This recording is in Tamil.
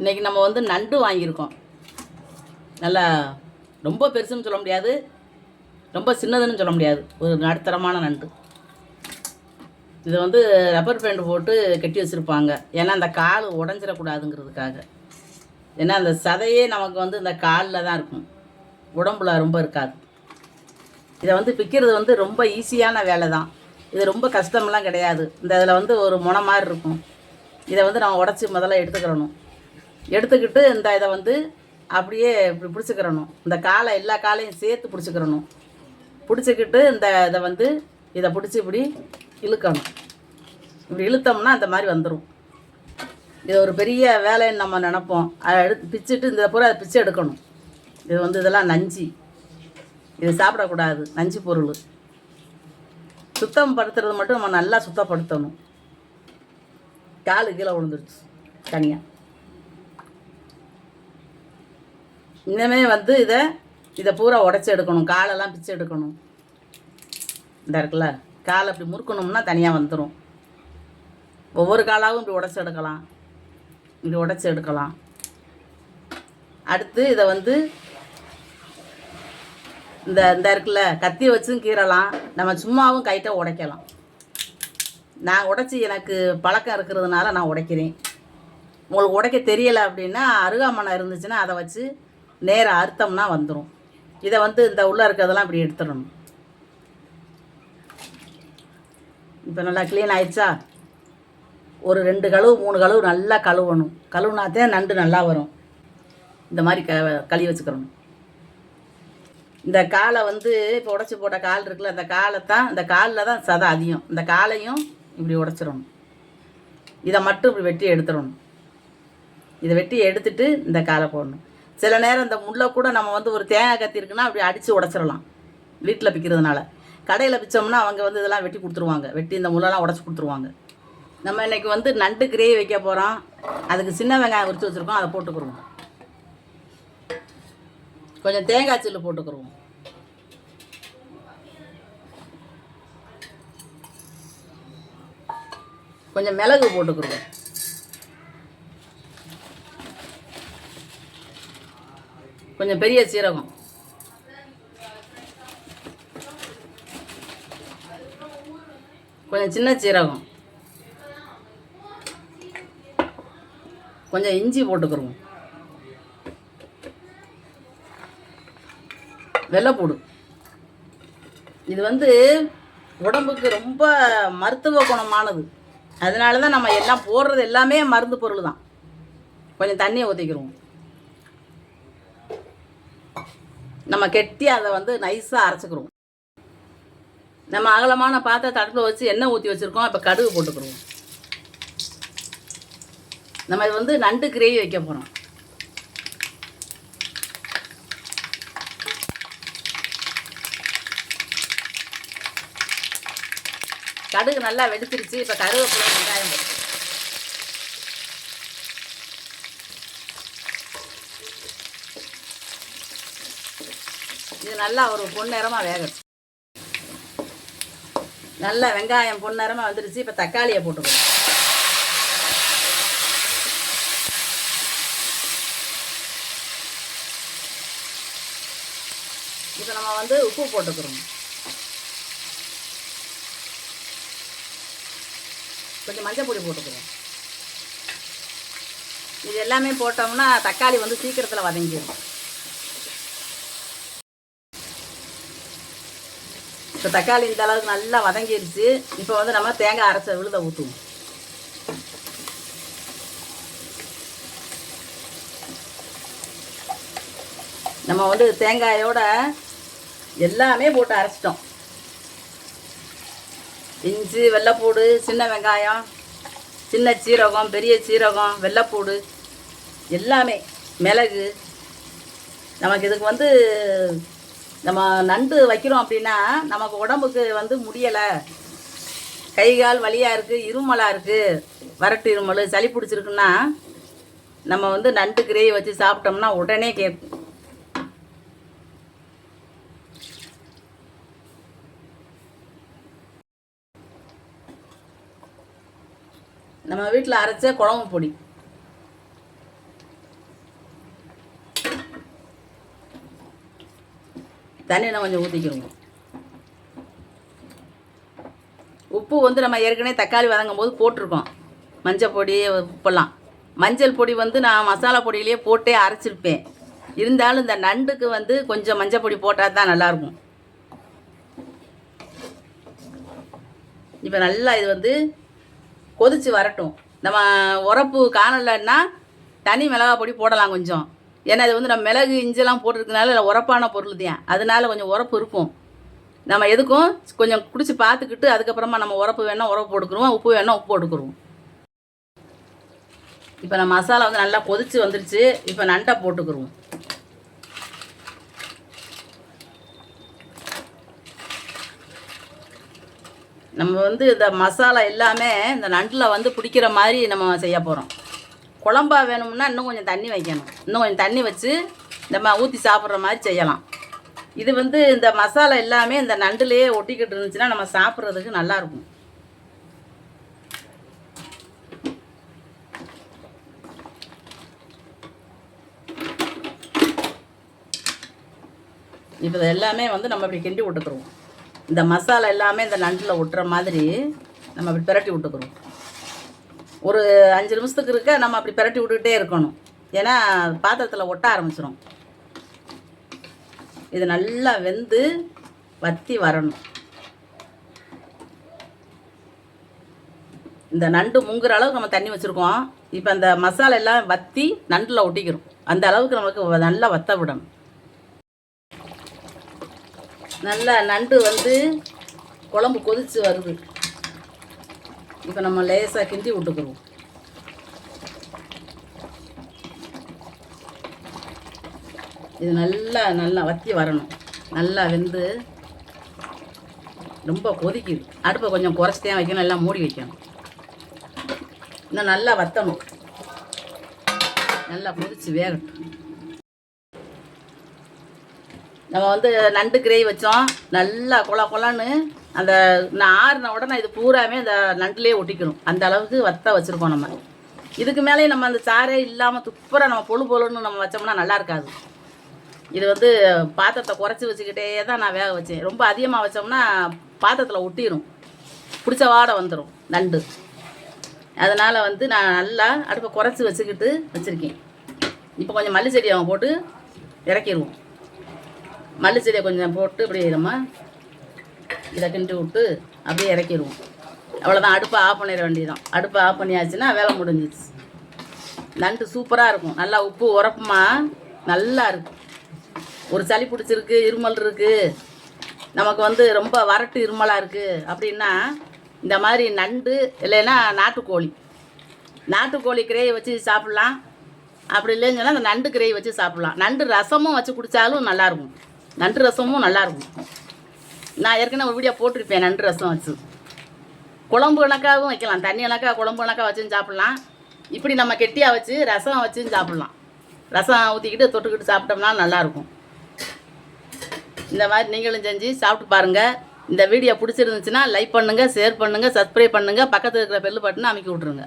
இன்றைக்கி நம்ம வந்து நண்டு வாங்கியிருக்கோம். நல்லா ரொம்ப பெருசுன்னு சொல்ல முடியாது. ரொம்ப சின்னதுன்னு சொல்ல முடியாது. ஒரு நடுத்தரமான நண்டு. இதை வந்து ரப்பர் பேண்ட் போட்டு கட்டி வச்சுருப்பாங்க. ஏன்னா அந்த கால் உடஞ்சிடக்கூடாதுங்கிறதுக்காக. ஏன்னா அந்த சதையே நமக்கு வந்து இந்த காலில் தான் இருக்கும். உடம்புல ரொம்ப இருக்காது. இதை வந்து பிக்கிறது வந்து ரொம்ப ஈஸியான வேலை தான். இது ரொம்ப கஷ்டம்லாம் கிடையாது. இந்த இதில் வந்து ஒரு முனை மாதிரி இருக்கும். இதை வந்து நம்ம உடச்சி முதல்ல எடுத்துக்கிறணும். எடுத்துக்கிட்டு இந்த இதை வந்து அப்படியே இப்படி பிடிச்சிக்கிறணும். இந்த காலை எல்லா காலையும் சேர்த்து பிடிச்சிக்கிறணும். பிடிச்சிக்கிட்டு இந்த இதை வந்து இதை பிடிச்சி இப்படி இழுக்கணும். இப்படி இழுத்தோம்னா அந்த மாதிரி வந்துடும் இது ஒரு பெரிய வேலைன்னு நம்ம நினப்போம். அதை எடுத்து பிச்சுட்டு இந்த பூரா அதை பிச்சு எடுக்கணும். இது வந்து இதெல்லாம் நஞ்சு. இது சாப்பிடக்கூடாது. நஞ்சு பொருள். சுத்தம் படுத்துறது மட்டும் நம்ம நல்லா சுத்தப்படுத்தணும். காலு கீழே விழுந்துருச்சு தனியாக இனிமே வந்து இதை இதை பூரா உடச்சி எடுக்கணும். காலெல்லாம் பிச்சு எடுக்கணும். இந்த இருக்குல்ல காலை இப்படி முறுக்கணும்னா தனியாக வந்துடும் ஒவ்வொரு காலாகவும் இப்படி உடச்சி எடுக்கலாம். இப்படி உடச்சி எடுக்கலாம். அடுத்து இதை வந்து இந்த இந்த இருக்குல்ல கத்தி வச்சும் கீறலாம். நம்ம சும்மாவும் கைட்ட உடைக்கலாம். நான் உடைச்சி எனக்கு பழக்கம் இருக்கிறதுனால நான் உடைக்கிறேன். உங்களுக்கு உடைக்க தெரியலை அப்படின்னா அருகாமனை இருந்துச்சுன்னா அதை வச்சு நேராக அர்த்தம்னா வந்துடும் இதை வந்து இந்த உள்ளே இருக்கிறதெல்லாம் இப்படி எடுத்துடணும். இப்போ நல்லா க்ளீன் ஆயிடுச்சா? ஒரு ரெண்டு கழுவு மூணு கழுவு நல்லா கழுவணும். கழுவுனாதே நண்டு நல்லா வரும். இந்த மாதிரி க கழுவி வச்சுக்கிறணும் இந்த காலை வந்து இப்போ உடச்சி போட்ட கால் இருக்குல்ல அந்த காலை தான் இந்த காலில் தான் சதை அதிகம். இந்த காலையும் இப்படி உடச்சிடணும். இதை மட்டும் இப்படி வெட்டி எடுத்துடணும். இதை வெட்டி எடுத்துட்டு இந்த காலை போடணும். சில நேரம் இந்த முள்ளை கூட நம்ம வந்து ஒரு தேங்காய் கத்தி இருக்குன்னா அப்படி அடித்து உடச்சிடலாம். வீட்டில் பிக்கிறதுனால கடையில் பிச்சோம்னா அவங்க வந்து இதெல்லாம் வெட்டி கொடுத்துருவாங்க. வெட்டி இந்த முள்ளெல்லாம் உடச்சி கொடுத்துருவாங்க. நம்ம இன்னைக்கு வந்து நண்டு கிரேவி வைக்க போகிறோம் அதுக்கு சின்ன வெங்காயம் உரித்து வச்சுருக்கோம். அதை போட்டுக்குருவோம். கொஞ்சம் தேங்காய் சில்லு போட்டுக்குருவோம். கொஞ்சம் மிளகு போட்டுக்குருவோம். கொஞ்சம் பெரிய சீரகம். கொஞ்சம் சின்ன சீரகம். கொஞ்சம் இஞ்சி போட்டுக்கிறோம் வெள்ளைப்பூடு. இது வந்து உடம்புக்கு ரொம்ப மருத்துவ குணமானது. அதனால தான் நம்ம எல்லாம் போடுறது எல்லாமே மருந்து பொருள் தான் கொஞ்சம் தண்ணியை ஊற்றிக்கிறோம் நம்ம கெட்டி அதை வந்து நைஸாக அரைச்சிக்கிறோம். நம்ம அகலமான பாத்திரத்தை அடுப்பில் வச்சு எண்ணெய் ஊற்றி வச்சுருக்கோம். இப்போ கடுகு போட்டுக்கிறோம். நம்ம இது வந்து நண்டு கிரேவி வைக்க போகிறோம் கடுகு நல்லா வெடிச்சிருச்சு. இப்போ கருவேப்பிலை வெங்காயம் போட்டு இது நல்லா ஒரு பொன்னிறமாக வேகணும் நல்லா வெங்காயம் பொன்னிறமாக வந்துருச்சு. இப்போ தக்காளியை போட்டுக்கணும். இப்போ நம்ம வந்து உப்பு போட்டுக்கிறோம். கொஞ்சம் மஞ்சள் பொடி போட்டுக்கிறோம். இது எல்லாமே போட்டோம்னா தக்காளி வந்து சீக்கிரத்தில் வதங்கிடும் இப்போ தக்காளி இந்த அளவுக்கு நல்லா வதங்கிருச்சு. இப்போ வந்து நம்ம தேங்காய் அரைச்ச விழுத ஊற்றுவோம் நம்ம வந்து தேங்காயோட எல்லாமே போட்டு அரைச்சிட்டோம். இஞ்சி வெள்ளைப்பூடு சின்ன வெங்காயம் சின்ன சீரகம் பெரிய சீரகம் வெள்ளைப்பூடு எல்லாமே மிளகு. நமக்கு இதுக்கு வந்து நம்ம நண்டு வைக்கிறோம் அப்படின்னா நமக்கு உடம்புக்கு வந்து முடியலை. கை கால் வலியாக இருக்குது இருமலாக இருக்குது வரட்டு இருமல் சளி பிடிச்சிருக்குன்னா நம்ம வந்து நண்டு கிரேவி வச்சு சாப்பிட்டோம்னா உடனே கேட்கும் நம்ம வீட்டில் அரைச்ச குழம்பு பொடி. தண்ணியெல்லாம் கொஞ்சம் ஊற்றிக்கிறோங்க உப்பு வந்து நம்ம ஏற்கனவே தக்காளி வதங்கும் போது போட்டிருக்கோம். மஞ்சள் பொடி உப்பெல்லாம். மஞ்சள் பொடி வந்து நான் மசாலா பொடியிலேயே போட்டே அரைச்சிருப்பேன். இருந்தாலும் இந்த நண்டுக்கு வந்து கொஞ்சம் மஞ்சள் பொடி போட்டால் தான் நல்லாயிருக்கும். இப்போ நல்லா இது வந்து கொதிச்சு வரட்டும். நம்ம உரப்பு காணலைன்னா தனி மிளகா பொடி போடலாம் கொஞ்சம். ஏன்னா இது வந்து நம்ம மிளகு இஞ்செல்லாம் போட்டிருக்கனால உரப்பான பொருள் தான் அதனால கொஞ்சம் உரப்பு இருக்கும். நம்ம எதுக்கும் கொஞ்சம் குடிச்சு பார்த்துக்கிட்டு அதுக்கப்புறமா நம்ம உரப்பு வேணால் உரப்பு போட்டுக்கிறோம் உப்பு வேணால் உப்பு போட்டுக்கிறோம் இப்போ நம்ம மசாலா வந்து நல்லா கொதிச்சு வந்துருச்சு. இப்போ நண்டை போட்டுக்கிறோம் நம்ம வந்து இந்த மசாலா எல்லாமே இந்த நண்டில் வந்து பிடிக்கிற மாதிரி நம்ம செய்ய போகிறோம் குழம்பா வேணும்னா இன்னும் கொஞ்சம் தண்ணி வைக்கணும். இன்னும் கொஞ்சம் தண்ணி வச்சு நம்ம ஊற்றி சாப்பிட்ற மாதிரி செய்யலாம். இது வந்து இந்த மசாலா எல்லாமே இந்த நண்டுலேயே ஒட்டிக்கிட்டு இருந்துச்சுன்னா நம்ம சாப்பிட்றதுக்கு நல்லாயிருக்கும் இப்போ எல்லாமே வந்து நம்ம இப்படி கிண்டி விட்டுக்குருவோம் இந்த மசாலா எல்லாமே இந்த நண்டில் ஒட்டுற மாதிரி நம்ம இப்படி பிரட்டி விட்டுக்குருவோம் ஒரு அஞ்சு நிமிஷத்துக்கு இருக்க நம்ம அப்படி பிரட்டி விட்டுக்கிட்டே இருக்கணும். ஏன்னா பாத்திரத்தில் ஒட்ட ஆரம்பிச்சிடும் இது நல்லா வெந்து வத்தி வரணும். இந்த நண்டு முங்குற அளவுக்கு நம்ம தண்ணி வச்சுருக்கோம். இப்போ அந்த மசாலா எல்லாம் வத்தி நண்டில் ஒட்டிக்கிறோம். அந்த அளவுக்கு நமக்கு நல்லா வத்த விடணும். நல்லா நண்டு வந்து குழம்பு கொதிச்சு வருது. இப்போ நம்ம லேசாக கிண்டி விட்டுக்குருவோம் இது நல்லா நல்லா வத்தி வரணும் நல்லா வெந்து ரொம்ப கொதிக்குது அடுப்பை கொஞ்சம் குறைச்சிட்டே வைக்கணும் எல்லாம் மூடி வைக்கணும் இன்னும் நல்லா வத்தணும் நல்லா கொதிச்சு வேகட்டும் நம்ம வந்து நண்டு கிரேவி வச்சோம். நல்லா கொல கொலன்னு அந்த நான் ஆறுன உடனே இது பூராமே அந்த நண்டுலேயே ஒட்டிக்கணும். அந்த அளவுக்கு வத்த வச்சுருக்கோம் நம்ம. இதுக்கு மேலேயும் நம்ம அந்த சாரே இல்லாமல் துப்புரா நம்ம பொழு பொழுன்னு நம்ம வச்சோம்னா நல்லா இருக்காது. இது வந்து பாத்திரத்தை குறைச்சி வச்சுக்கிட்டே தான் நான் வேக வச்சேன். ரொம்ப அதிகமாக வச்சோம்னா பாத்திரத்தில் ஒட்டிடும் பிடிச்ச வாடை வந்துடும் நண்டு. அதனால் வந்து நான் நல்லா அடுப்பை குறைச்சி வச்சுக்கிட்டு வச்சுருக்கேன். இப்போ கொஞ்சம் மல்லி செடி அவன் போட்டு இறக்கிடுவோம் மல்லி செடியை கொஞ்சம் போட்டு இப்படி நம்ம இதை கிண்டி விட்டு அப்படியே இறக்கிடுவோம். அவ்வளோதான் அடுப்பை ஆஃப் பண்ணிட வேண்டியதான் அடுப்பை ஆஃப் பண்ணியாச்சுன்னா வேலை முடிஞ்சிச்சு நண்டு சூப்பராக இருக்கும். நல்லா உப்பு உரப்புமா? நல்லா இருக்கும். ஒரு சளி பிடிச்சிருக்கு இருமல் இருக்குது நமக்கு வந்து ரொம்ப வறட்டு இருமலாக இருக்குது அப்படின்னா இந்த மாதிரி நண்டு இல்லைன்னா நாட்டுக்கோழி. நாட்டுக்கோழி கிரேயை வச்சு சாப்பிட்லாம். அப்படி இல்லைன்னு சொன்னால் அந்த நண்டு கிரேவி வச்சு சாப்பிட்லாம். நண்டு ரசமும் வச்சு குடித்தாலும் நல்லாயிருக்கும் நண்டு ரசமும் நல்லாயிருக்கும் நான் ஏற்கனவே ஒரு வீடியோ போட்டிருப்பேன் நண்டு ரசம் வச்சு. குழம்பு கணக்காகவும் வைக்கலாம். தண்ணி கணக்காக குழம்பு கணக்காக வச்சும் சாப்பிட்லாம். இப்படி நம்ம கெட்டியாக வச்சு ரசம் வச்சும் சாப்பிட்லாம். ரசம் ஊற்றிக்கிட்டு தொட்டுக்கிட்டு சாப்பிட்டோம்னா நல்லாயிருக்கும் இந்த மாதிரி நீங்களும் செஞ்சு சாப்பிட்டு பாருங்கள் இந்த வீடியோ பிடிச்சிருந்துச்சுன்னா லைக் பண்ணுங்கள் ஷேர் பண்ணுங்கள் சப்ஸ்கிரைப் பண்ணுங்கள் பக்கத்தில் இருக்கிற பெல் பட்டனை அமைக்கி விட்ருங்க